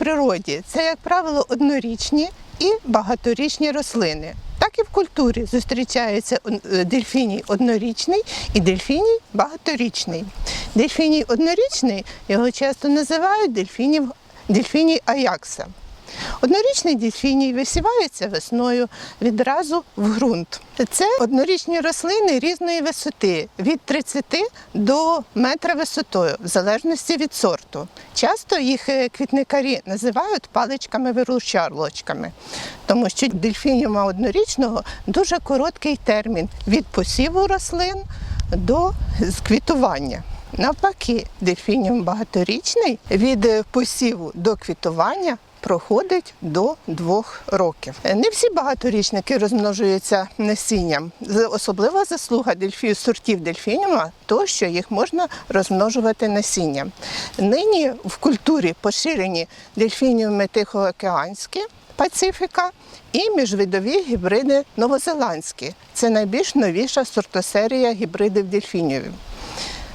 природі це, як правило, однорічні і багаторічні рослини. Так і в культурі зустрічається е, дельфіній однорічний і дельфіній багаторічний. Дельфіній однорічний його часто називають дельфіній аякса. Однорічний дельфіній висівається весною відразу в ґрунт. Це однорічні рослини різної висоти від 30 до метра висотою, в залежності від сорту. Часто їх е, квітникарі називають паличками-виручарлочками, тому що дельфініума однорічного дуже короткий термін від посіву рослин до квітування. Навпаки, дельфініум багаторічний від е, посіву до квітування проходить до двох років. Не всі багаторічники розмножуються насінням. Особлива заслуга дельфі... сортів дельфініума то, що їх можна розмножувати насінням. Нині в культурі поширені дельфініуми тихоокеанські. Пацифіка і міжвидові гібриди новозеландські. Це найбільш новіша сортосерія гібридів дельфінів.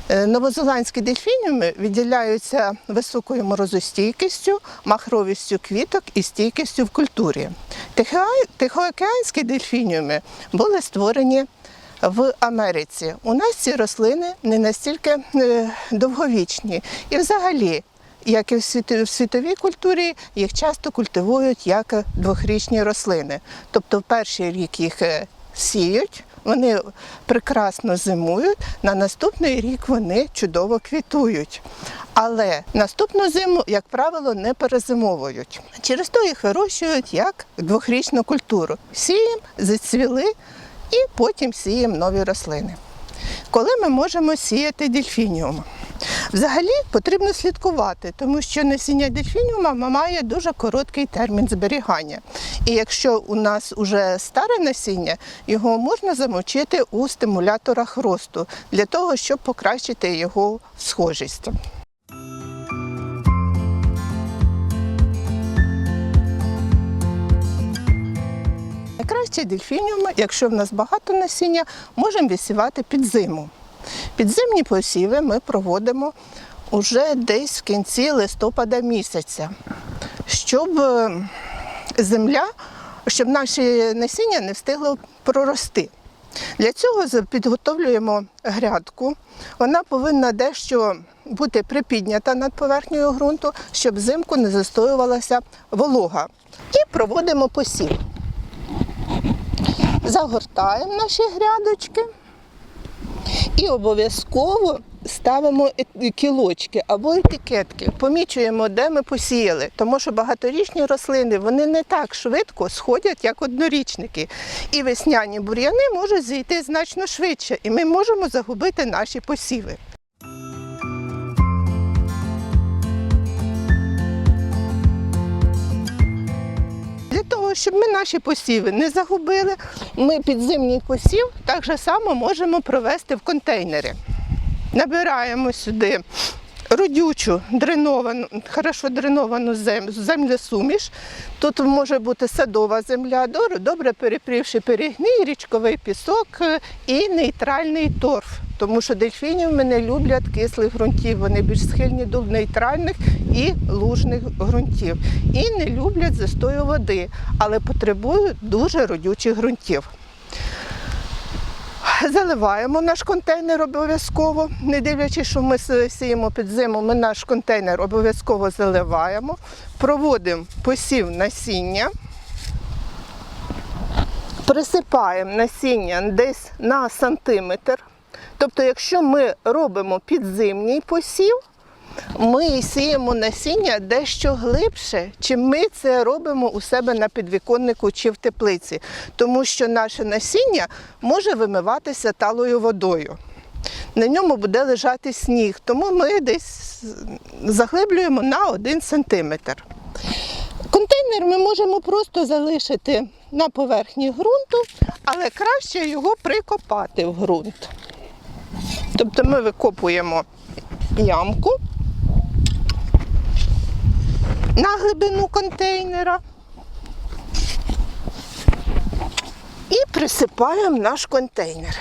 Е, Новозеландські дельфініуми відділяються високою морозостійкістю, махровістю квіток і стійкістю в культурі. Тихоокеанські дельфініуми були створені в Америці. У нас ці рослини не настільки е, довговічні. І взагалі, як і в світ- світовій культурі, їх часто культивують як двохрічні рослини. Тобто в перший рік їх е, сіють, вони прекрасно зимують, на наступний рік вони чудово квітують. Але наступну зиму, як правило, не перезимовують. Через то їх вирощують як двохрічну культуру. Сіємо, зацвіли і потім сіємо нові рослини. Коли ми можемо сіяти дельфініум? Взагалі потрібно слідкувати, тому що насіння дельфініума має дуже короткий термін зберігання. І якщо у нас вже старе насіння, його можна замочити у стимуляторах росту для того, щоб покращити його схожість. Найкраще дельфініуми, якщо в нас багато насіння, можемо висівати під зиму. Підзимні посіви ми проводимо уже десь в кінці листопада місяця, щоб е, земля, щоб наші насіння не встигло прорости. Для цього підготовлюємо грядку. Вона повинна дещо бути припіднята над поверхнею ґрунту, щоб взимку не застоювалася волога. І проводимо посів. Загортаємо наші грядочки. І обов'язково ставимо е- кілочки або етикетки, помічуємо, де ми посіяли, тому що багаторічні рослини вони не так швидко сходять, як однорічники. І весняні бур'яни можуть зійти значно швидше, і ми можемо загубити наші посіви. Того, щоб ми наші посіви не загубили, ми підзимній посів так само можемо провести в контейнери. Набираємо сюди родючу, дреновану, хорошо дреновану землесуміш. Тут може бути садова земля, добре перепрівши перегній, річковий пісок е, і нейтральний торф. Тому що дельфініуми не люблять кислих ґрунтів, вони більш схильні до нейтральних і лужних ґрунтів. І не люблять застою води, але потребують дуже родючих ґрунтів. Заливаємо наш контейнер обов'язково. Не дивлячись, що ми сіємо під зиму, ми наш контейнер обов'язково заливаємо, проводимо посів насіння, присипаємо насіння десь на сантиметр. Тобто, якщо ми робимо підзимній посів, ми сіємо насіння дещо глибше, чим ми це робимо у себе на підвіконнику чи в теплиці, тому що наше насіння може вимиватися талою водою. На ньому буде лежати сніг, тому ми десь заглиблюємо на 1 сантиметр. Контейнер ми можемо просто залишити на поверхні ґрунту, але краще його прикопати в ґрунт. Тобто ми викопуємо ямку на глибину контейнера і присипаємо наш контейнер.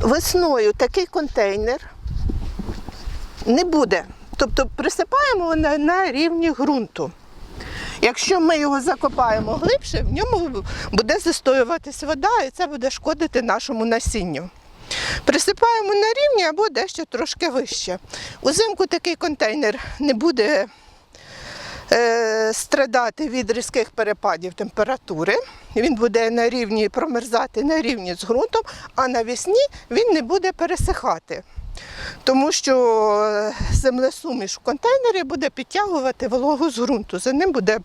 Весною такий контейнер не буде. Тобто присипаємо на, рівні ґрунту. Якщо ми його закопаємо глибше, в ньому буде застоюватись вода, і це буде шкодити нашому насінню. Присипаємо на рівні або дещо трошки вище. Узимку такий контейнер не буде е, страдати від різких перепадів температури. Він буде на рівні промерзати на рівні з ґрунтом, а навесні він не буде пересихати. Тому що е, землесуміш в контейнері буде підтягувати вологу з ґрунту, за ним буде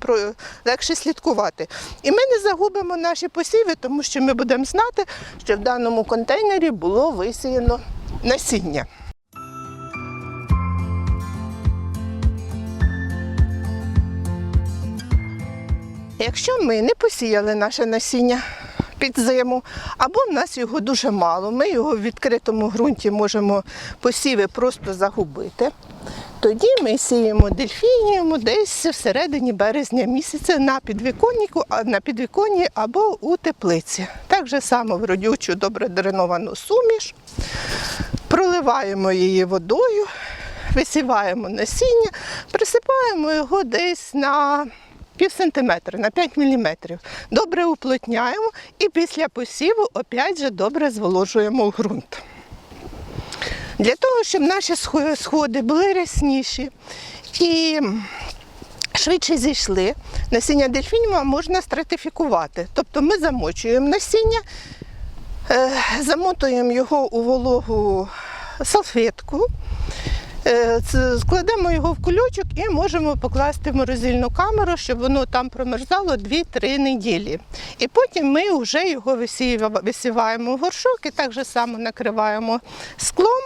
легше слідкувати. І ми не загубимо наші посіви, тому що ми будемо знати, що в даному контейнері було висіяно насіння. Якщо ми не посіяли наше насіння під зиму, або в нас його дуже мало, ми його в відкритому ґрунті можемо посіви просто загубити. Тоді ми сіємо дельфініум десь всередині березня місяця на підвіконнику, на підвіконні або у теплиці. Так же само в родючу добре дреновану суміш, проливаємо її водою, висіваємо насіння, присипаємо його десь на пів сантиметра, на 5 міліметрів. Добре уплотняємо і після посіву опять же добре зволожуємо ґрунт. Для того, щоб наші сходи були рясніші і швидше зійшли, насіння дельфініума можна стратифікувати. Тобто ми замочуємо насіння, е, замотуємо його у вологу салфетку, складемо його в кульочок і можемо покласти в морозильну камеру, щоб воно там промерзало 2-3 неділі. І потім ми вже його висіваємо в горшок і так же само накриваємо склом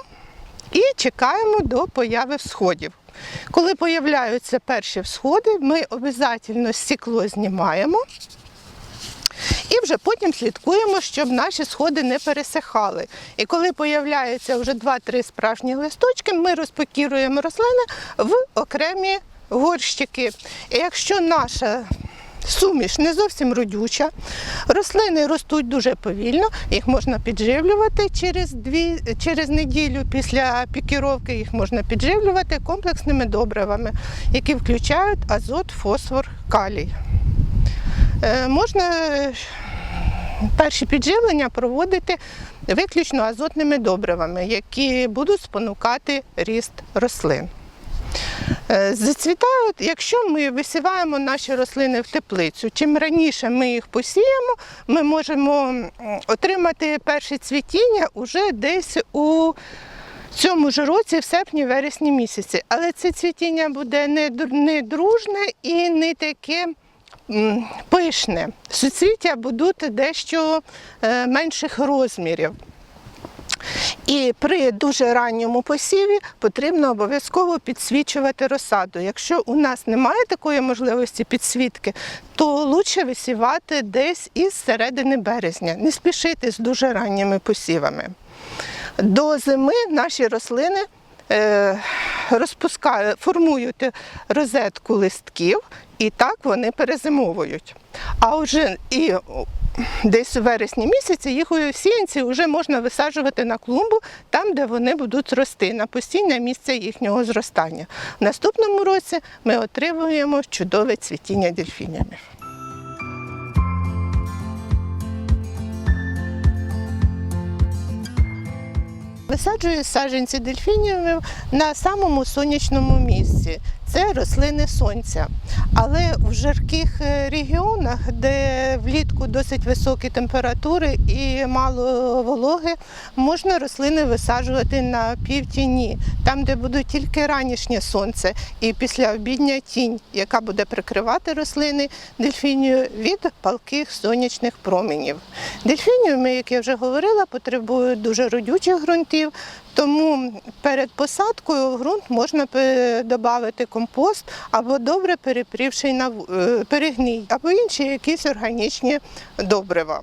і чекаємо до появи всходів. Коли появляються перші всходи, ми обов'язково стекло знімаємо. І вже потім слідкуємо, щоб наші сходи не пересихали. І коли появляються вже 2-3 справжні листочки, ми розпакіруємо рослини в окремі горщики. І якщо наша суміш не зовсім родюча, рослини ростуть дуже повільно, їх можна підживлювати через, дві, через неділю після пікіровки, їх можна підживлювати комплексними добривами, які включають азот, фосфор, калій. Е, Можна е, перші підживлення проводити виключно азотними добривами, які будуть спонукати ріст рослин. Е, Зацвітають, якщо ми висіваємо наші рослини в теплицю, чим раніше ми їх посіємо, ми можемо отримати перше цвітіння уже десь у цьому ж році, в серпні-вересні місяці. Але це цвітіння буде не, дружне і не таке пишне. Суцвіття будуть дещо е, менших розмірів. І при дуже ранньому посіві потрібно обов'язково підсвічувати розсаду. Якщо у нас немає такої можливості підсвітки, то краще висівати десь із середини березня, не спішити з дуже ранніми посівами. До зими наші рослини е, розпускають, формують розетку листків, і так вони перезимовують. А вже і десь у вересні місяці їх у сіянці вже можна висаджувати на клумбу, там, де вони будуть рости, на постійне місце їхнього зростання. В наступному році ми отримуємо чудове цвітіння дельфінів. Висаджую саджанці дельфініумів на самому сонячному місці. Це рослини сонця. Але в жарких е, регіонах, де влітку досить високі температури і мало вологи, можна рослини висаджувати на півтіні, там, де буде тільки ранішнє сонце і післяобідня тінь, яка буде прикривати рослини дельфінію від палких сонячних променів. Дельфініуми, як я вже говорила, потребують дуже родючих ґрунтів, тому перед посадкою в ґрунт можна додати компост або добре перепрівший е, перегній, або інші якісь органічні добрива.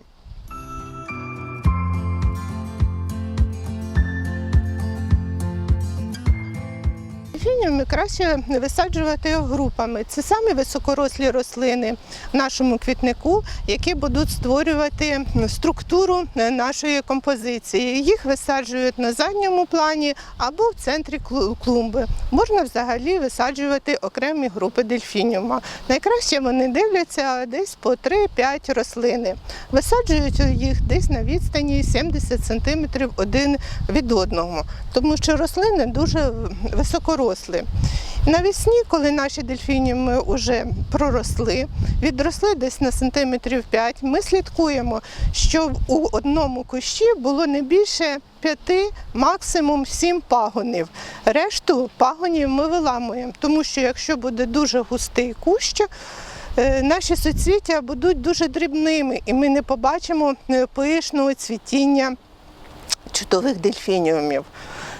Дельфініуми краще висаджувати групами. Це самі високорослі рослини в нашому квітнику, які будуть створювати структуру нашої композиції. Їх висаджують на задньому плані або в центрі клумби. Можна взагалі висаджувати окремі групи дельфініума. Найкраще вони дивляться десь по 3-5 рослини. Висаджують їх десь на відстані 70 см один від одного, тому що рослини дуже високорослі. Навесні, коли наші дельфініуми вже проросли, відросли десь на сантиметрів 5, ми слідкуємо, щоб у одному кущі було не більше 5, максимум 7 пагонів. Решту пагонів ми виламуємо, тому що якщо буде дуже густий кущ, е, наші суцвіття будуть дуже дрібними, і ми не побачимо е, пишного цвітіння чудових дельфініумів.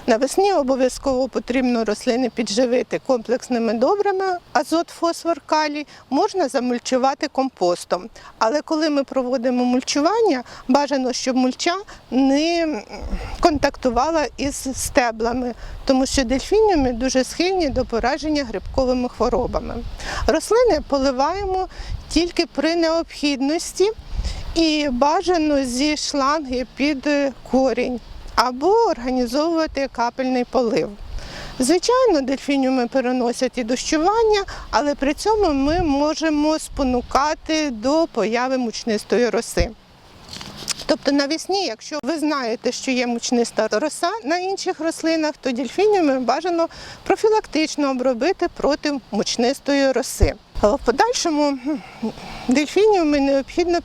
Навесні обов'язково потрібно рослини підживити комплексними добрами, азот, фосфор, калій, можна замульчувати компостом. Але коли ми проводимо мульчування, бажано, щоб мульча не контактувала із стеблами, тому що дельфініуми дуже схильні до пораження грибковими хворобами. Рослини поливаємо тільки при необхідності і бажано зі шланги під корінь або організовувати капельний полив. Звичайно, дельфініуми переносять і дощування, але при цьому ми можемо спонукати до появи мучнистої роси. Тобто навесні, якщо ви знаєте, що є мучниста роса на інших рослинах, то дельфініуми бажано профілактично обробити проти мучнистої роси. А В подальшому м, дельфініуми необхідно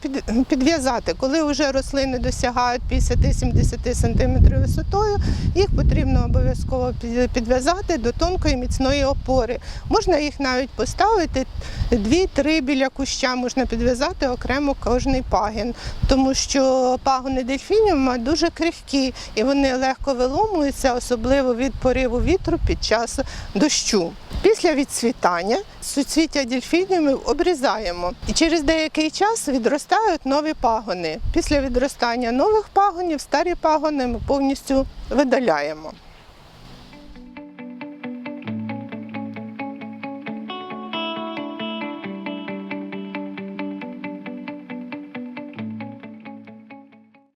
підв'язати. Коли вже рослини досягають 50-70 см висотою, їх потрібно обов'язково підв'язати до тонкої міцної опори. Можна їх навіть поставити 2-3 біля куща, можна підв'язати окремо кожний пагін, тому що пагони дельфініума дуже крихкі і вони легко виломуються, особливо від пориву вітру під час дощу. Після відцвітання суцвіття дельфініумів обрізаємо і через деякий час відростають нові пагони. Після відростання нових пагонів старі пагони ми повністю видаляємо.